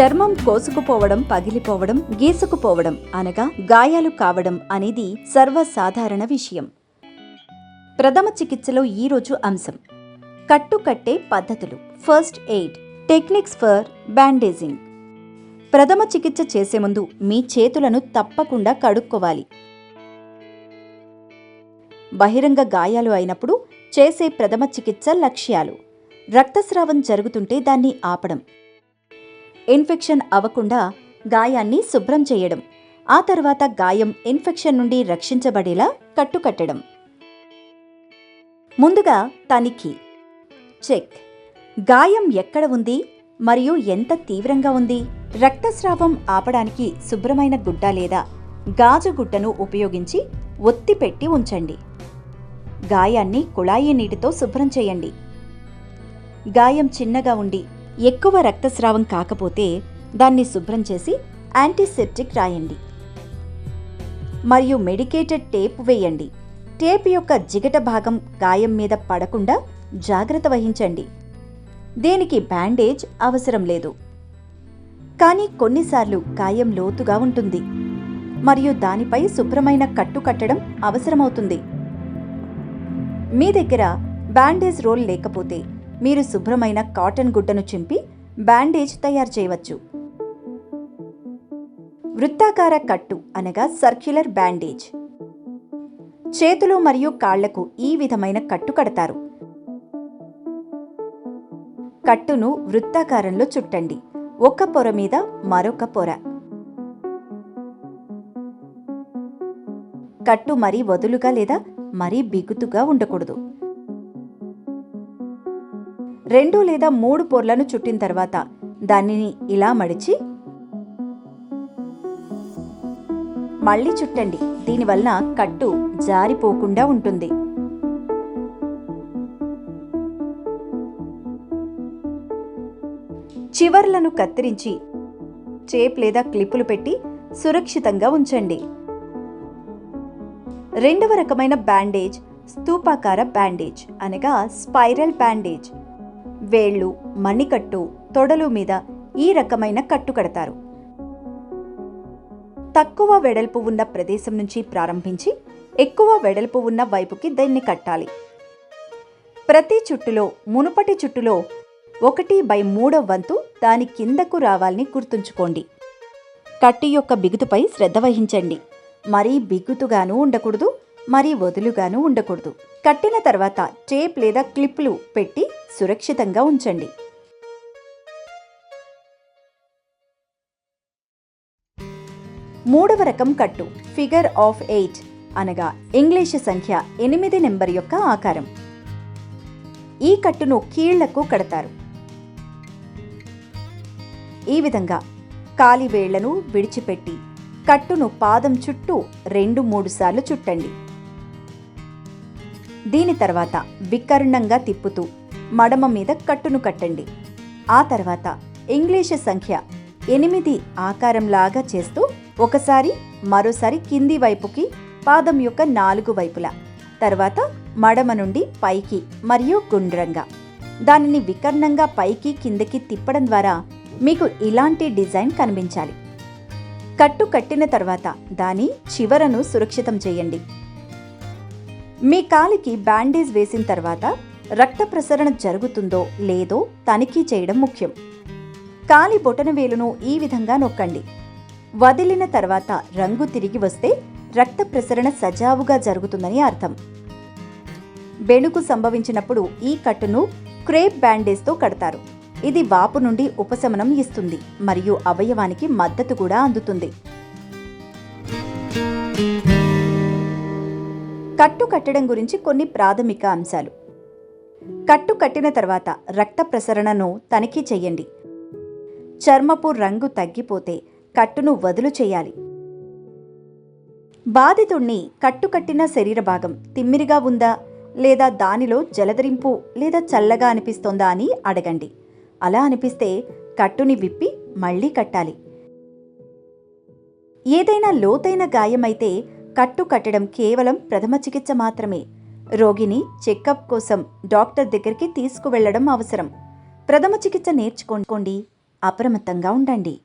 చర్మం కోసుకుపోవడం పగిలిపోవడం గీసుకుపోవడం అనగా గాయాలు కావడం అనేది సర్వసాధారణ విషయం. ప్రథమ చికిత్సలో ఈరోజు అంశం. కట్టు కట్టే పద్ధతులు. First aid. Techniques for bandaging. ప్రథమ చికిత్స చేసే ముందు మీ చేతులను తప్పకుండా కడుక్కోవాలి. బహిరంగ గాయాలు అయినప్పుడు చేసే ప్రథమ చికిత్స లక్ష్యాలు. రక్తస్రావం జరుగుతుంటే దాన్ని ఆపడం. ఇన్ఫెక్షన్ అవ్వకుండా గాయాన్ని శుభ్రం చేయడం ఆ తర్వాత గాయం ఇన్ఫెక్షన్ నుండి రక్షించబడేలా కట్టుకట్టడం. ముందుగా తనిఖీ. చెక్. గాయం ఎక్కడ ఉంది? మరియు ఎంత తీవ్రంగా ఉంది? రక్తస్రావం ఆపడానికి శుభ్రమైన గుడ్డ లేదా గాజు గుడ్డను ఉపయోగించి ఒత్తి పెట్టి ఉంచండి. గాయాన్ని కుళాయి నీటితో శుభ్రం చేయండి. గాయం చిన్నగా ఉండి ఎక్కువ రక్తస్రావం కాకపోతే దాన్ని శుభ్రం చేసి యాంటీసెప్టిక్ రాయండి. మరియు మెడికేటెడ్ టేప్ వేయండి. టేప్ యొక్క జిగట భాగం గాయం మీద పడకుండా జాగ్రత్త వహించండి. దీనికి బ్యాండేజ్ అవసరం లేదు. కానీ కొన్నిసార్లు గాయం లోతుగా ఉంటుంది. మరియు దానిపై శుభ్రమైన కట్టు కట్టడం అవసరమవుతుంది. మీ దగ్గర బ్యాండేజ్ రోల్ లేకపోతే మీరు శుభ్రమైన కాటన్ గుడ్డను చింపి బ్యాండేజ్ తయారు చేయవచ్చు. వృత్తాకార కట్టు అనగా సర్క్యులర్ బ్యాండేజ్. చేతులు మరియు కాళ్ళకు ఈ విధమైన కట్టు కడతారు. కట్టును వృత్తాకారంలో చుట్టండి. ఒక పొర మీద మరొక పొర. కట్టు మరీ వదులుగా లేదా మరీ బిగుతుగా ఉండకూడదు. రెండు లేదా మూడు పొరలను చుట్టిన తర్వాత దానిని ఇలా మడిచి మళ్ళీ చుట్టండి. దీనివలన కట్టు జారిపోకుండా ఉంటుంది. చివర్లను కత్తిరించి చేప్ లేదా క్లిప్పులు పెట్టి సురక్షితంగా ఉంచండి. రెండవ రకమైన బ్యాండేజ్ స్తూపాకార బ్యాండేజ్ అనగా స్పైరల్ బ్యాండేజ్. వేళ్ళు మణికట్టు తొడలు మీద ఈ రకమైన కట్టు కడతారు. తక్కువ వెడల్పు ఉన్న ప్రదేశం నుంచి ప్రారంభించి ఎక్కువ వెడల్పు ఉన్న వైపుకి దీన్ని కట్టాలి. ప్రతి చుట్టులో మునుపటి చుట్టులో ఒకటి బై మూడవ వంతు దాని కిందకు రావాలని గుర్తుంచుకోండి. కట్టు యొక్క బిగుతుపై శ్రద్ధ వహించండి. మరీ బిగుతుగాను ఉండకూడదు మరీ వదులుగాను ఉండకూడదు. కట్టిన తర్వాత టేప్ లేదా క్లిప్లు పెట్టి సురక్షితంగా ఉంచండి. మూడవ రకం కట్టు ఫిగర్ ఆఫ్ ఎయిట్ అనగా ఇంగ్లీష్ సంఖ్య ఎనిమిది నెంబర్ యొక్క ఆకారం. ఈ కట్టును కీళ్ళకు కడతారు. ఈ విధంగా కాలివేళ్ళను విడిచిపెట్టి కట్టును పాదం చుట్టూ రెండు మూడు సార్లు చుట్టండి. దీని తర్వాత వికర్ణంగా తిప్పుతూ మడమ మీద కట్టును కట్టండి. ఆ తర్వాత ఇంగ్లీష్ సంఖ్య ఎనిమిది ఆకారంలాగా చేస్తూ ఒకసారి మరోసారి కింది వైపుకి పాదం యొక్క నాలుగు వైపులా. తర్వాత మడమ నుండి పైకి మరియు గుండ్రంగా. దానిని వికర్ణంగా పైకి కిందకి తిప్పడం ద్వారా మీకు ఇలాంటి డిజైన్ కనిపించాలి. కట్టు కట్టిన తర్వాత దాని చివరను సురక్షితం చేయండి. మీ కాలికి బ్యాండేజ్ వేసిన తర్వాత రక్త ప్రసరణ జరుగుతుందో లేదో తనిఖీ చేయడం ముఖ్యం. కాలి బొటనవేలును ఈ విధంగా నొక్కండి. వదిలిన తర్వాత రంగు తిరిగి వస్తే రక్త ప్రసరణ సజావుగా జరుగుతుందని అర్థం. బెణుకు సంభవించినప్పుడు ఈ కట్టును క్రేప్ బ్యాండేజ్తో కడతారు. ఇది వాపు నుండి ఉపశమనం ఇస్తుంది మరియు అవయవానికి మద్దతు కూడా అందుతుంది. కట్టు కట్టడం గురించి కొన్ని ప్రాథమిక అంశాలు. కట్టు కట్టిన తర్వాత రక్త ప్రసరణను తనిఖీ చేయండి చర్మపు రంగు తగ్గిపోతే కట్టును వదులు చేయాలి. బాధితుణ్ణి కట్టుకట్టిన శరీర భాగం తిమ్మిరిగా ఉందా? లేదా దానిలో జలదరింపు లేదా చల్లగా అనిపిస్తోందా అని అడగండి. అలా అనిపిస్తే కట్టుని విప్పి మళ్ళీ కట్టాలి. ఏదైనా లోతైన గాయమైతే కట్టు కట్టడం కేవలం ప్రథమ చికిత్స మాత్రమే. రోగిని చెకప్ కోసం డాక్టర్ దగ్గరికి తీసుకువెళ్ళడం అవసరం. ప్రథమ చికిత్స నేర్చుకోండి. అప్రమత్తంగా ఉండండి.